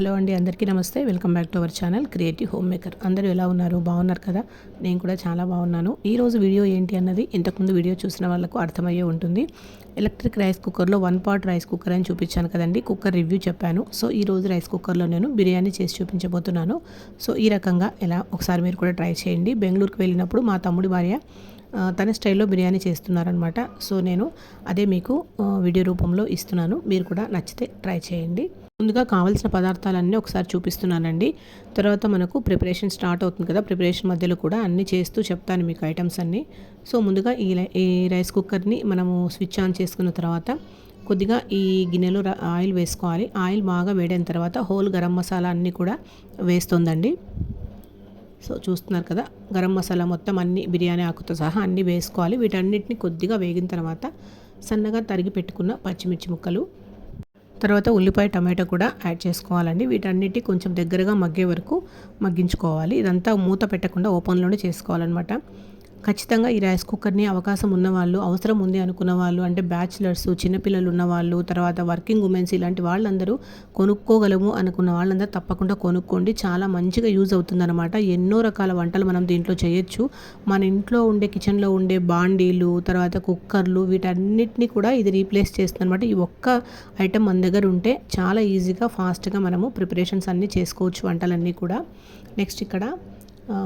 Hello అండి అందరికీ నమస్తే. Welcome back to our channel creative home maker. అందరూ ఎలా ఉన్నారు? బాగున్నారు కదా? నేను కూడా చాలా బాగున్నాను. ఈరోజు వీడియో ఏంటి అన్నది ఇంతకుముందు వీడియో చూసిన వాళ్ళకు అర్థమయ్యే ఉంటుంది. ఎలక్ట్రిక్ రైస్ కుక్కర్లో వన్ పాట్ రైస్ కుక్కర్ అని చూపించాను కదండి. కుక్కర్ రివ్యూ చెప్పాను. సో ఈ రోజు రైస్ కుక్కర్లో నేను బిర్యానీ చేసి చూపించబోతున్నాను. సో ఈ రకంగా ఎలా ఒకసారి మీరు కూడా ట్రై చేయండి. బెంగళూరుకి వెళ్ళినప్పుడు మా తమ్ముడి భార్య తన స్టైల్లో బిర్యానీ చేస్తున్నారనమాట సో నేను అదే మీకు వీడియో రూపంలో ఇస్తున్నాను. మీరు కూడా నచ్చితే ట్రై చేయండి. ముందుగా కావాల్సిన పదార్థాలన్నీ ఒకసారి చూపిస్తున్నానండి. తర్వాత మనకు ప్రిపరేషన్ స్టార్ట్ అవుతుంది కదా ప్రిపరేషన్ మధ్యలో కూడా అన్నీ చేస్తూ చెప్తాను మీకు ఐటమ్స్ అన్నీ. సో ముందుగా ఈ రై- ఈ రైస్ కుక్కర్ని మనము స్విచ్ ఆన్ చేసుకున్న తర్వాత కొద్దిగా ఈ గిన్నెలో ఆయిల్ వేసుకోవాలి. ఆయిల్ బాగా వేడైన తర్వాత హోల్ గరం మసాలా అన్నీ కూడా వేస్తుందండి. సో చూస్తున్నారు కదా గరం మసాలా మొత్తం అన్ని బిర్యానీ ఆకుతో సహా అన్నీ వేసుకోవాలి. వీటన్నిటిని కొద్దిగా వేగిన తర్వాత సన్నగా తరిగి పెట్టుకున్న పచ్చిమిర్చి ముక్కలు తర్వాత ఉల్లిపాయ టమాటో కూడా యాడ్ చేసుకోవాలండి. వీటన్నిటి కొంచెం దగ్గరగా మగ్గే వరకు మగ్గించుకోవాలి. ఇదంతా మూత పెట్టకుండా ఓపెన్లోనే చేసుకోవాలన్నమాట. ఖచ్చితంగా ఈ రైస్ కుక్కర్ని అవకాశం ఉన్నవాళ్ళు అవసరం ఉంది అనుకున్న వాళ్ళు అంటే బ్యాచిలర్స్ చిన్నపిల్లలు ఉన్నవాళ్ళు తర్వాత వర్కింగ్ ఉమెన్స్ ఇలాంటి వాళ్ళందరూ కొనుక్కోగలము అనుకున్న వాళ్ళందరూ తప్పకుండా కొనుక్కోండి. చాలా మంచిగా యూజ్ అవుతుందన్నమాట. ఎన్నో రకాల వంటలు మనం దీంట్లో చేయొచ్చు. మన ఇంట్లో ఉండే కిచెన్లో ఉండే బాండీలు తర్వాత కుక్కర్లు వీటన్నిటిని కూడా ఇది రీప్లేస్ చేస్తుంది అనమాట ఈ ఒక్క ఐటెం మన దగ్గర ఉంటే చాలా ఈజీగా ఫాస్ట్గా మనము ప్రిపరేషన్స్ అన్నీ చేసుకోవచ్చు వంటలన్నీ కూడా. నెక్స్ట్ ఇక్కడ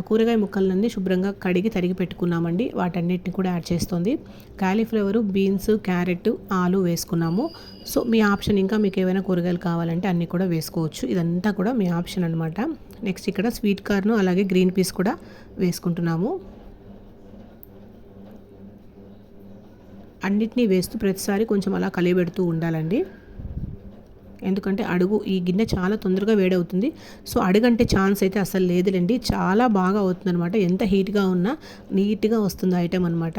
కూరగాయ ముక్కలన్నీ శుభ్రంగా కడిగి తరిగి పెట్టుకున్నామండి. వాటన్నిటిని కూడా యాడ్ చేస్తుంది. కాలీఫ్లవరు బీన్స్ క్యారెట్ ఆలు వేసుకున్నాము. సో మీ ఆప్షన్ ఇంకా మీకు ఏమైనా కూరగాయలు కావాలంటే అన్నీ కూడా వేసుకోవచ్చు. ఇదంతా కూడా మీ ఆప్షన్ అనమాట నెక్స్ట్ ఇక్కడ స్వీట్ కార్న్ అలాగే గ్రీన్ పీస్ కూడా వేసుకుంటున్నాము. అన్నిటినీ వేస్తూ ప్రతిసారి కొంచెం అలా కలియబెడుతూ ఉండాలండి. ఎందుకంటే అడుగు ఈ గిన్నె చాలా తొందరగా వేడవుతుంది. సో అడుగంటే ఛాన్స్ అయితే అసలు లేదులేండి. చాలా బాగా అవుతుంది అనమాట ఎంత హీట్గా ఉన్నా నీట్గా వస్తుంది ఐటెం అనమాట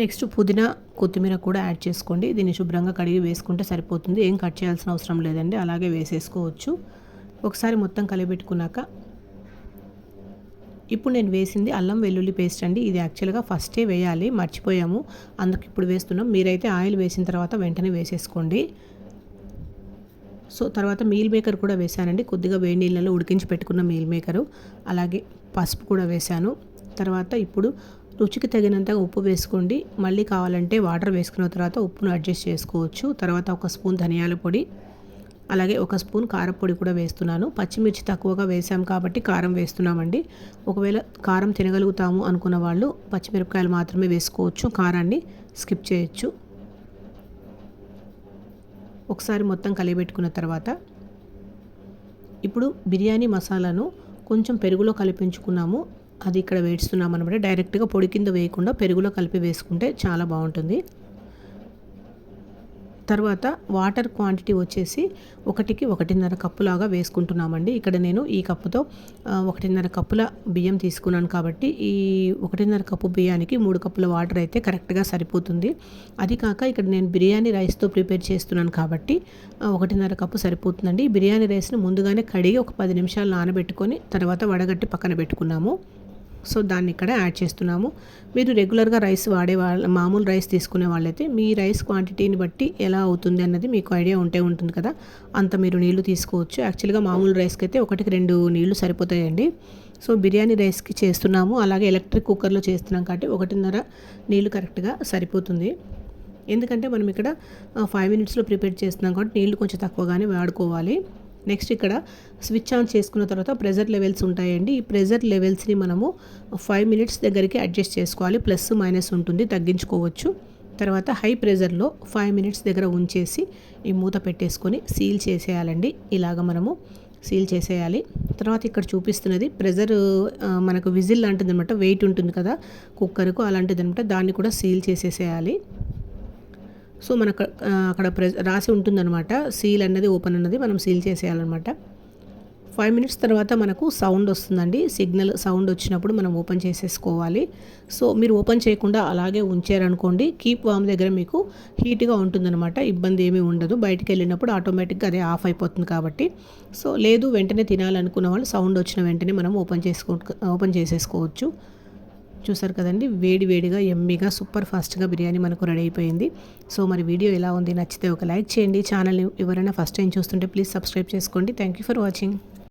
నెక్స్ట్ పుదీనా కొత్తిమీర కూడా యాడ్ చేసుకోండి. దీన్ని శుభ్రంగా కడిగి వేసుకుంటే సరిపోతుంది. ఏం కట్ చేయాల్సిన అవసరం లేదండి. అలాగే వేసేసుకోవచ్చు. ఒకసారి మొత్తం కలిపెట్టుకున్నాక ఇప్పుడు నేను వేసింది అల్లం వెల్లుల్లి పేస్ట్ అండి. ఇది యాక్చువల్గా ఫస్టే వేయాలి. మర్చిపోయాము. అందుకు ఇప్పుడు వేస్తున్నాం. మీరైతే ఆయిల్ వేసిన తర్వాత వెంటనే వేసేసుకోండి. సో తర్వాత మీల్ మేకర్ కూడా వేశానండి. కొద్దిగా వేడి నీళ్ళలో ఉడికించి పెట్టుకున్న మీల్ మేకరు అలాగే పసుపు కూడా వేశాను. తర్వాత ఇప్పుడు రుచికి తగినంతగా ఉప్పు వేసుకోండి. మళ్ళీ కావాలంటే వాటర్ వేసుకున్న తర్వాత ఉప్పును అడ్జస్ట్ చేసుకోవచ్చు. తర్వాత ఒక స్పూన్ ధనియాల పొడి అలాగే ఒక స్పూన్ కారపొడి కూడా వేస్తున్నాను. పచ్చిమిర్చి తక్కువగా వేసాం కాబట్టి కారం వేస్తున్నామండి. ఒకవేళ కారం తినగలుగుతాము అనుకున్న వాళ్ళు పచ్చిమిరపకాయలు మాత్రమే వేసుకోవచ్చు. కారాన్ని స్కిప్ చేయొచ్చు. ఒకసారి మొత్తం కలిపెట్టుకున్న తర్వాత ఇప్పుడు బిర్యానీ మసాలాను కొంచెం పెరుగులో కలిపించుకున్నాము. అది ఇక్కడ వేస్తున్నాం అనమాట డైరెక్ట్గా పొడి కింద వేయకుండా పెరుగులో కలిపి వేసుకుంటే చాలా బాగుంటుంది. తర్వాత వాటర్ క్వాంటిటీ వచ్చేసి ఒకటికి ఒకటిన్నర కప్పులాగా వేసుకుంటున్నామండి. ఇక్కడ నేను ఈ కప్పుతో ఒకటిన్నర కప్పుల బియ్యం తీసుకున్నాను కాబట్టి ఈ ఒకటిన్నర కప్పు బియ్యానికి మూడు కప్పుల వాటర్ అయితే కరెక్ట్గా సరిపోతుంది. అది కాక ఇక్కడ నేను బిర్యానీ రైస్తో ప్రిపేర్ చేస్తున్నాను కాబట్టి ఒకటిన్నర కప్పు సరిపోతుందండి. ఈ బిర్యానీ రైస్ని ముందుగానే కడిగి ఒక పది నిమిషాలు నానబెట్టుకొని తర్వాత వడగట్టి పక్కన పెట్టుకున్నాము. సో దాన్ని ఇక్కడ యాడ్ చేస్తున్నాము. మీరు రెగ్యులర్గా రైస్ వాడే వాళ్ళ మామూలు రైస్ తీసుకునే వాళ్ళైతే మీ రైస్ క్వాంటిటీని బట్టి ఎలా అవుతుంది అన్నది మీకు ఐడియా ఉంటే ఉంటుంది కదా. అంత మీరు నీళ్ళు తీసుకోవచ్చు. యాక్చువల్గా మామూలు రైస్కి అయితే ఒకటికి రెండు నీళ్ళు సరిపోతాయండి. సో బిర్యానీ రైస్కి చేస్తున్నాము. అలాగే ఎలక్ట్రిక్ కుక్కర్లో చేస్తున్నాం కాబట్టి ఒకటిన్నర నీళ్ళు కరెక్ట్గా సరిపోతుంది. ఎందుకంటే మనం ఇక్కడ ఫైవ్ మినిట్స్లో ప్రిపేర్ చేస్తున్నాం కాబట్టి నీళ్ళు కొంచెం తక్కువగానే వాడుకోవాలి. నెక్స్ట్ ఇక్కడ స్విచ్ ఆన్ చేసుకున్న తర్వాత ప్రెజర్ లెవెల్స్ ఉంటాయండి. ఈ ప్రెజర్ లెవెల్స్ని మనము ఫైవ్ మినిట్స్ దగ్గరికి అడ్జస్ట్ చేసుకోవాలి. ప్లస్ మైనస్ ఉంటుంది తగ్గించుకోవచ్చు. తర్వాత హై ప్రెజర్లో ఫైవ్ మినిట్స్ దగ్గర ఉంచేసి ఈ మూత పెట్టేసుకొని సీల్ చేసేయాలండి. ఇలాగ మనము సీల్ చేసేయాలి. తర్వాత ఇక్కడ చూపిస్తున్నది ప్రెజర్ మనకు విజిల్ లాంటిది అనమాట వెయిట్ ఉంటుంది కదా కుక్కర్కు అలాంటిది అనమాట దాన్ని కూడా సీల్ చేసేసేయాలి. సో మనకు అక్కడ ప్రె రాసి ఉంటుందన్నమాట. సీల్ అన్నది ఓపెన్ అన్నది మనం సీల్ చేసేయాలన్నమాట. ఫైవ్ మినిట్స్ తర్వాత మనకు సౌండ్ వస్తుందండి. సిగ్నల్ సౌండ్ వచ్చినప్పుడు మనం ఓపెన్ చేసేసుకోవాలి. సో మీరు ఓపెన్ చేయకుండా అలాగే ఉంచారనుకోండి కీప్ వామ్ దగ్గర మీకు హీట్గా ఉంటుందన్నమాట. ఇబ్బంది ఏమీ ఉండదు. బయటికి వెళ్ళినప్పుడు ఆటోమేటిక్గా అదే ఆఫ్ అయిపోతుంది కాబట్టి. సో లేదు వెంటనే తినాలనుకున్న వాళ్ళు సౌండ్ వచ్చిన వెంటనే మనం ఓపెన్ చేసుకో ఓపెన్ చేసేసుకోవచ్చు. చూసారు కదండి వేడి వేడిగా ఎమ్మీగా సూపర్ ఫాస్ట్గా బిర్యానీ మనకు రెడీ అయిపోయింది. సో మరి వీడియో ఎలా ఉంది నచ్చితే ఒక లైక్ చేయండి. ఛానల్ ఎవరైనా ఫస్ట్ టైం చూస్తుంటే ప్లీజ్ సబ్స్క్రైబ్ చేసుకోండి. Thank you for watching